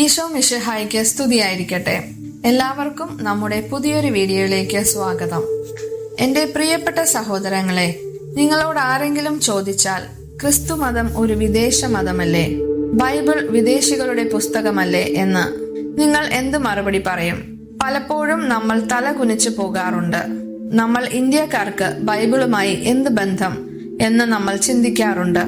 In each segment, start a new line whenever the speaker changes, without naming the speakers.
ഈശോ മിഷഹായിക്ക് സ്തുതിയായിരിക്കട്ടെ. എല്ലാവർക്കും നമ്മുടെ പുതിയൊരു വീഡിയോയിലേക്ക് സ്വാഗതം. എന്റെ പ്രിയപ്പെട്ട സഹോദരങ്ങളെ നിങ്ങളോട് ആരെങ്കിലും ചോദിച്ചാൽ ക്രിസ്തു മതം ഒരു വിദേശ മതമല്ലേ? ബൈബിൾ വിദേശികളുടെ പുസ്തകമല്ലേ എന്ന് നിങ്ങൾ എന്ത് മറുപടി പറയും? പലപ്പോഴും നമ്മൾ തല കുനിച്ചു പോകാറുണ്ട്. നമ്മൾ ഇന്ത്യക്കാർക്ക് ബൈബിളുമായി എന്ത് ബന്ധം എന്ന് നമ്മൾ ചിന്തിക്കാറുണ്ട്.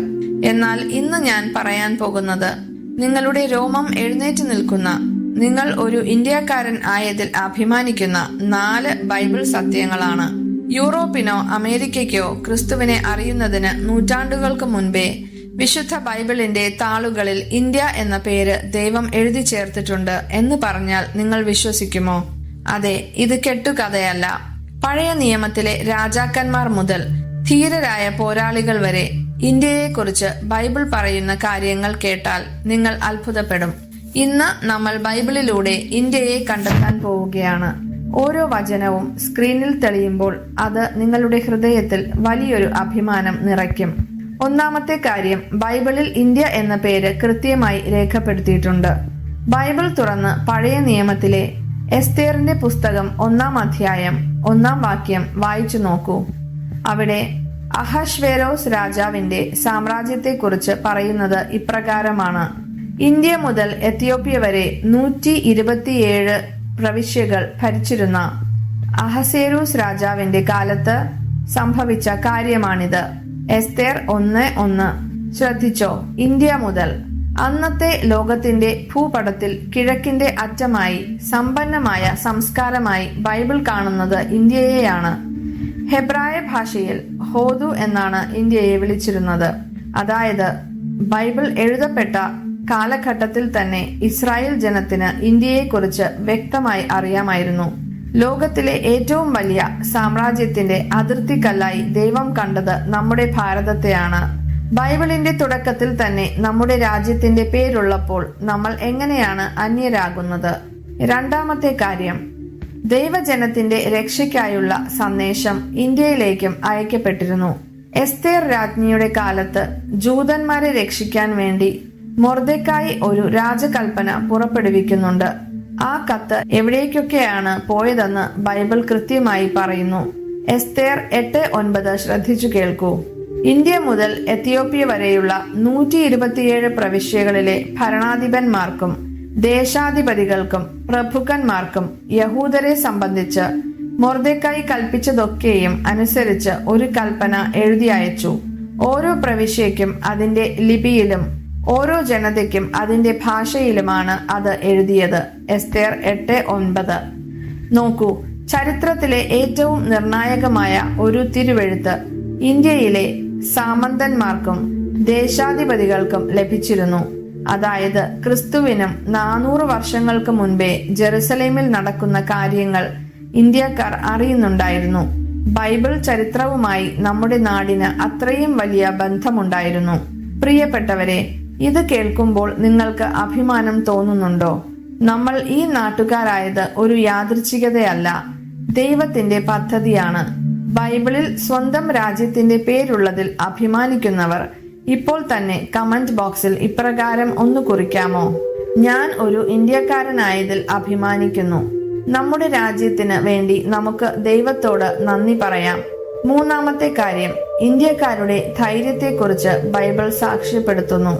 എന്നാൽ ഇന്ന് ഞാൻ പറയാൻ പോകുന്നത് നിങ്ങളുടെ രോമം എഴുന്നേറ്റ് നിൽക്കുന്ന നിങ്ങൾ ഒരു ഇന്ത്യക്കാരൻ ആയതിൽ അഭിമാനിക്കുന്ന നാല് ബൈബിൾ സത്യങ്ങളാണ്. യൂറോപ്പിനോ അമേരിക്കയ്ക്കോ ക്രിസ്തുവിനെ അറിയുന്നതിന് നൂറ്റാണ്ടുകൾക്ക് മുൻപേ വിശുദ്ധ ബൈബിളിന്റെ താളുകളിൽ ഇന്ത്യ എന്ന പേര് ദൈവം എഴുതി ചേർത്തിട്ടുണ്ട് എന്ന് പറഞ്ഞാൽ നിങ്ങൾ വിശ്വസിക്കുമോ? അതെ ഇത് കെട്ടുകഥയല്ല. പഴയ നിയമത്തിലെ രാജാക്കന്മാർ മുതൽ ധീരരായ പോരാളികൾ വരെ ഇന്ത്യയെക്കുറിച്ച് ബൈബിൾ പറയുന്ന കാര്യങ്ങൾ കേട്ടാൽ നിങ്ങൾ അത്ഭുതപ്പെടും. ഇന്ന് നമ്മൾ ബൈബിളിലൂടെ ഇന്ത്യയെ കണ്ടെത്താൻ പോവുകയാണ്. ഓരോ വചനവും സ്ക്രീനിൽ തെളിയുമ്പോൾ അത് നിങ്ങളുടെ ഹൃദയത്തിൽ വലിയൊരു അഭിമാനം നിറയ്ക്കും. ഒന്നാമത്തെ കാര്യം ബൈബിളിൽ ഇന്ത്യ എന്ന പേര് കൃത്യമായി രേഖപ്പെടുത്തിയിട്ടുണ്ട്. ബൈബിൾ തുറന്ന് പഴയ നിയമത്തിലെ എസ്തേറിന്റെ പുസ്തകം ഒന്നാം അധ്യായം ഒന്നാം വാക്യം വായിച്ചു നോക്കൂ. അവിടെ അഹശ്വേരോസ് രാജാവിന്റെ സാമ്രാജ്യത്തെക്കുറിച്ച് പറയുന്നത് ഇപ്രകാരമാണ്. ഇന്ത്യ മുതൽ എത്യോപ്യ വരെ നൂറ്റി ഇരുപത്തിയേഴ് പ്രവിശ്യകൾ ഭരിച്ചിരുന്ന അഹസേരൂസ് രാജാവിന്റെ കാലത്ത് സംഭവിച്ച കാര്യമാണിത്. എസ്തേർ ഒന്ന് ഒന്ന് ശ്രദ്ധിച്ചോ? ഇന്ത്യ മുതൽ അന്നത്തെ ലോകത്തിന്റെ ഭൂപടത്തിൽ കിഴക്കിന്റെ അറ്റമായി സമ്പന്നമായ സംസ്കാരമായി ബൈബിൾ കാണുന്നത് ഇന്ത്യയെയാണ്. ഹെബ്രായ ഭാഷയിൽ ഹോദു എന്നാണ് ഇന്ത്യയെ വിളിച്ചിരുന്നത്. അതായത് ബൈബിൾ എഴുതപ്പെട്ട കാലഘട്ടത്തിൽ തന്നെ ഇസ്രായേൽ ജനത്തിന് ഇന്ത്യയെക്കുറിച്ച് വ്യക്തമായി അറിയാമായിരുന്നു. ലോകത്തിലെ ഏറ്റവും വലിയ സാമ്രാജ്യത്തിന്റെ അതിർത്തിക്കല്ലായി ദൈവം കണ്ടത് നമ്മുടെ ഭാരതത്തെയാണ്. ബൈബിളിന്റെ തുടക്കത്തിൽ തന്നെ നമ്മുടെ രാജ്യത്തിന്റെ പേരുള്ളപ്പോൾ നമ്മൾ എങ്ങനെയാണ് അന്യരാകുന്നത്? രണ്ടാമത്തെ കാര്യം ദൈവജനത്തിന്റെ രക്ഷയ്ക്കായുള്ള സന്ദേശം ഇന്ത്യയിലേക്കും അയക്കപ്പെട്ടിരുന്നു. എസ്തേർ രാജ്ഞിയുടെ കാലത്ത് ജൂതന്മാരെ രക്ഷിക്കാൻ വേണ്ടി മൊർദക്കായി ഒരു രാജകൽപ്പന പുറപ്പെടുവിക്കുന്നുണ്ട്. ആ കത്ത് എവിടേക്കൊക്കെയാണ് പോയതെന്ന് ബൈബിൾ കൃത്യമായി പറയുന്നു. എസ്തേർ എട്ട് ഒൻപത് ശ്രദ്ധിച്ചു കേൾക്കൂ. ഇന്ത്യ മുതൽ എത്തിയോപ്യ വരെയുള്ള നൂറ്റി ഇരുപത്തിയേഴ് പ്രവിശ്യകളിലെ ഭരണാധിപന്മാർക്കും ദേശാധിപതികൾക്കും പ്രഭുക്കന്മാർക്കും യഹൂദരെ സംബന്ധിച്ച് മൊർദക്കായി കൽപ്പിച്ചതൊക്കെയും അനുസരിച്ച് ഒരു കൽപ്പന എഴുതി അയച്ചു. ഓരോ പ്രവിശ്യയ്ക്കും അതിന്റെ ലിപിയിലും ഓരോ ജനതയ്ക്കും അതിന്റെ ഭാഷയിലുമാണ് അത് എഴുതിയത്. എസ്തേർ എട്ട് ഒൻപത്. നോക്കൂ ചരിത്രത്തിലെ ഏറ്റവും നിർണായകമായ ഒരു തിരുവെഴുത്ത് ഇന്ത്യയിലെ സാമന്തന്മാർക്കും ദേശാധിപതികൾക്കും ലഭിച്ചിരുന്നു. അതായത് ക്രിസ്തുവിനും നാനൂറ് വർഷങ്ങൾക്ക് മുൻപേ ജെറുസലേമിൽ നടക്കുന്ന കാര്യങ്ങൾ ഇന്ത്യക്കാർ അറിയുന്നുണ്ടായിരുന്നു. ബൈബിൾ ചരിത്രവുമായി നമ്മുടെ നാടിന് അത്രയും വലിയ ബന്ധമുണ്ടായിരുന്നു. പ്രിയപ്പെട്ടവരെ ഇത് കേൾക്കുമ്പോൾ നിങ്ങൾക്ക് അഭിമാനം തോന്നുന്നുണ്ടോ? നമ്മൾ ഈ നാട്ടുകാരായത് ഒരു യാദൃച്ഛികതയല്ല ദൈവത്തിന്റെ പദ്ധതിയാണ്. ബൈബിളിൽ സ്വന്തം രാജ്യത്തിന്റെ പേരുള്ളതിൽ അഭിമാനിക്കുന്നവർ ഇപ്പോൾ തന്നെ കമന്റ് ബോക്സിൽ ഇപ്രകാരം ഒന്ന് കുറിക്കാമോ? ഞാൻ ഒരു ഇന്ത്യക്കാരനായതിൽ അഭിമാനിക്കുന്നു. നമ്മുടെ രാജ്യത്തിന് വേണ്ടി നമുക്ക് ദൈവത്തോട് നന്ദി പറയാം. മൂന്നാമത്തെ കാര്യം ഇന്ത്യക്കാരുടെ ധൈര്യത്തെക്കുറിച്ച് ബൈബിൾ സാക്ഷ്യപ്പെടുത്തുന്നു.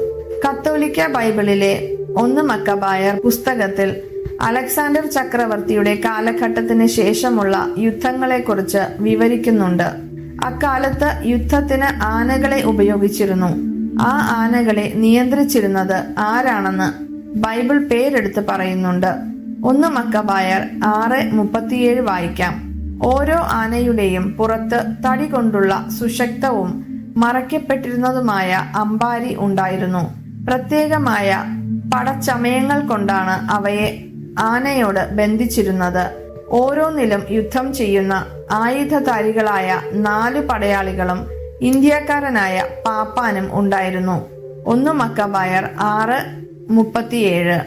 കത്തോലിക്ക ബൈബിളിലെ ഒന്ന് മക്കബായർ പുസ്തകത്തിൽ അലക്സാണ്ടർ ചക്രവർത്തിയുടെ കാലഘട്ടത്തിന് ശേഷമുള്ള യുദ്ധങ്ങളെക്കുറിച്ച് വിവരിക്കുന്നുണ്ട്. അക്കാലത്ത് യുദ്ധത്തിന് ആനകളെ ഉപയോഗിച്ചിരുന്നു. ആ ആനകളെ നിയന്ത്രിച്ചിരുന്നത് ആരാണെന്ന് ബൈബിൾ പേരെടുത്ത് പറയുന്നുണ്ട്. ഒന്ന് മക്കബായർ ആറ് മുപ്പത്തിയേഴ് വായിക്കാം. ഓരോ ആനയുടെയും പുറത്ത് തടി കൊണ്ടുള്ള സുശക്തവും മറയ്ക്കപ്പെട്ടിരുന്നതുമായ അമ്പാരി ഉണ്ടായിരുന്നു. പ്രത്യേകമായ പടച്ചമയങ്ങൾ കൊണ്ടാണ് അവയെ ആനയോട് ബന്ധിച്ചിരുന്നത്. ഓരോന്നിലും യുദ്ധം ചെയ്യുന്ന ആയുധധാരികളായ നാല് പടയാളികളും ഇന്ത്യക്കാരനായ പാപ്പാനും ഉണ്ടായിരുന്നു. ഒന്ന് മക്കബായർ ആറ് മുപ്പത്തിയേഴ്.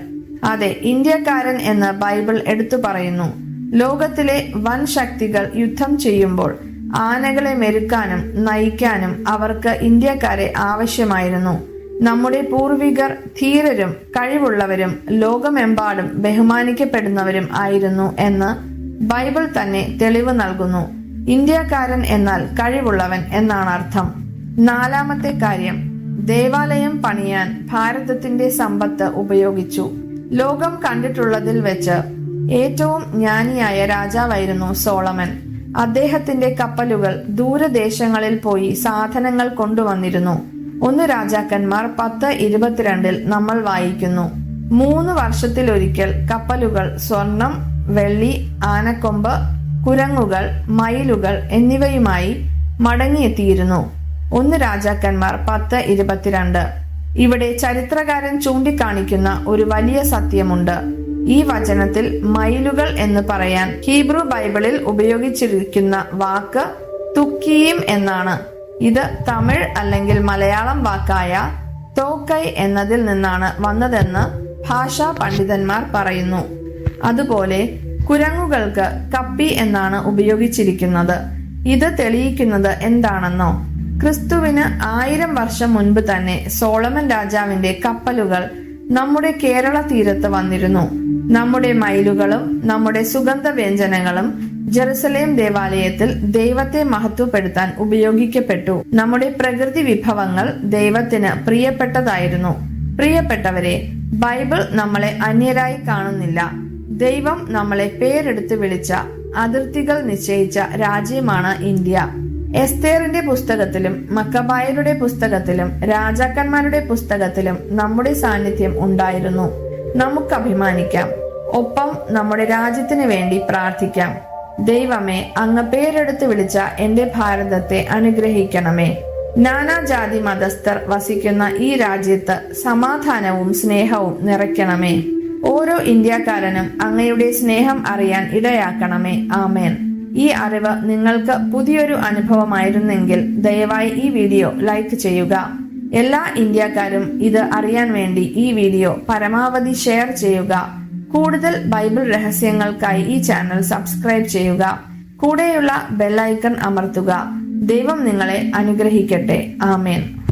അതെ ഇന്ത്യക്കാരൻ എന്ന് ബൈബിൾ എടുത്തു പറയുന്നു. ലോകത്തിലെ വൻ ശക്തികൾ യുദ്ധം ചെയ്യുമ്പോൾ ആനകളെ മെരുക്കാനും നയിക്കാനും അവർക്ക് ഇന്ത്യക്കാരെ ആവശ്യമായിരുന്നു. നമ്മുടെ പൂർവികർ ധീരരും കഴിവുള്ളവരും ലോകമെമ്പാടും ബഹുമാനിക്കപ്പെടുന്നവരും ആയിരുന്നു എന്ന് ബൈബിൾ തന്നെ തെളിവ് നൽകുന്നു. ഇന്ത്യക്കാരൻ എന്നാൽ കഴിവുള്ളവൻ എന്നാണ് അർത്ഥം. നാലാമത്തെ കാര്യം ദേവാലയം പണിയാൻ ഭാരതത്തിന്റെ സമ്പത്ത് ഉപയോഗിച്ചു. ലോകം കണ്ടിട്ടുള്ളതിൽ വെച്ച് ഏറ്റവും ജ്ഞാനിയായ രാജാവായിരുന്നു സോളമൻ. അദ്ദേഹത്തിന്റെ കപ്പലുകൾ ദൂരദേശങ്ങളിൽ പോയി സാധനങ്ങൾ കൊണ്ടുവന്നിരുന്നു. ഒന്ന് രാജാക്കന്മാർ പത്ത് ഇരുപത്തിരണ്ടിൽ നമ്മൾ വായിക്കുന്നു. മൂന്ന് വർഷത്തിലൊരിക്കൽ കപ്പലുകൾ സ്വർണം വെള്ളി ആനക്കൊമ്പ് കുരങ്ങുകൾ മയിലുകൾ എന്നിവയുമായി മടങ്ങിയെത്തിയിരുന്നു. ഒന്ന് രാജാക്കന്മാർ പത്ത് ഇരുപത്തിരണ്ട്. ഇവിടെ ചരിത്രകാരൻ ചൂണ്ടിക്കാണിക്കുന്ന ഒരു വലിയ സത്യമുണ്ട്. ഈ വചനത്തിൽ മയിലുകൾ എന്ന് പറയാൻ ഹീബ്രു ബൈബിളിൽ ഉപയോഗിച്ചിരിക്കുന്ന വാക്ക് തുക്കിയും എന്നാണ്. ഇത് തമിഴ് അല്ലെങ്കിൽ മലയാളം വാക്കായ തോക്കൈ എന്നതിൽ നിന്നാണ് വന്നതെന്ന് ഭാഷാ പണ്ഡിതന്മാർ പറയുന്നു. അതുപോലെ കുരങ്ങുകൾക്ക് കപ്പി എന്നാണ് ഉപയോഗിച്ചിരിക്കുന്നത്. ഇത് തെളിയിക്കുന്നത് എന്താണെന്നോ? ക്രിസ്തുവിന് ആയിരം വർഷം മുൻപ് തന്നെ സോളമൻ രാജാവിന്റെ കപ്പലുകൾ നമ്മുടെ കേരള തീരത്ത് വന്നിരുന്നു. നമ്മുടെ മയിലുകളും നമ്മുടെ സുഗന്ധ വ്യഞ്ജനങ്ങളും ജെറുസലേം ദേവാലയത്തിൽ ദൈവത്തെ മഹത്വപ്പെടുത്താൻ ഉപയോഗിക്കപ്പെട്ടു. നമ്മുടെ പ്രകൃതി വിഭവങ്ങൾ ദൈവത്തിന് പ്രിയപ്പെട്ടതായിരുന്നു. പ്രിയപ്പെട്ടവരെ ബൈബിൾ നമ്മളെ അന്യരായി കാണുന്നില്ല. ദൈവം നമ്മളെ പേരെടുത്ത് വിളിച്ച അതിർത്തികൾ നിശ്ചയിച്ച രാജ്യമാണ് ഇന്ത്യ. എസ്തേറിന്റെ പുസ്തകത്തിലും മക്കബായരുടെ പുസ്തകത്തിലും രാജാക്കന്മാരുടെ പുസ്തകത്തിലും നമ്മുടെ സാന്നിധ്യം ഉണ്ടായിരുന്നു. നമുക്ക് അഭിമാനിക്കാം. ഒപ്പം നമ്മുടെ രാജ്യത്തിന് വേണ്ടി പ്രാർത്ഥിക്കാം. ദൈവമേ അങ്ങ് പേരെടുത്ത് വിളിച്ച എന്റെ ഭാരതത്തെ അനുഗ്രഹിക്കണമേ. നാനാജാതി മതസ്ഥർ വസിക്കുന്ന ഈ രാജ്യത്ത് സമാധാനവും സ്നേഹവും നിറയ്ക്കണമേ. ഓരോ ഇന്ത്യക്കാരനും അങ്ങയുടെ സ്നേഹം അറിയാൻ ഇടയാക്കണമേ. ആമേൻ. ഈ അറിവ് നിങ്ങൾക്ക് പുതിയൊരു അനുഭവമായിരുന്നെങ്കിൽ ദയവായി ഈ വീഡിയോ ലൈക്ക് ചെയ്യുക. എല്ലാ ഇന്ത്യക്കാരും ഇത് അറിയാൻ വേണ്ടി ഈ വീഡിയോ പരമാവധി ഷെയർ ചെയ്യുക. കൂടുതൽ ബൈബിൾ രഹസ്യങ്ങൾക്കായി ഈ ചാനൽ സബ്സ്ക്രൈബ് ചെയ്യുക. കൂടെയുള്ള ബെല്ലൈക്കൺ അമർത്തുക. ദൈവം നിങ്ങളെ അനുഗ്രഹിക്കട്ടെ. ആമേൻ.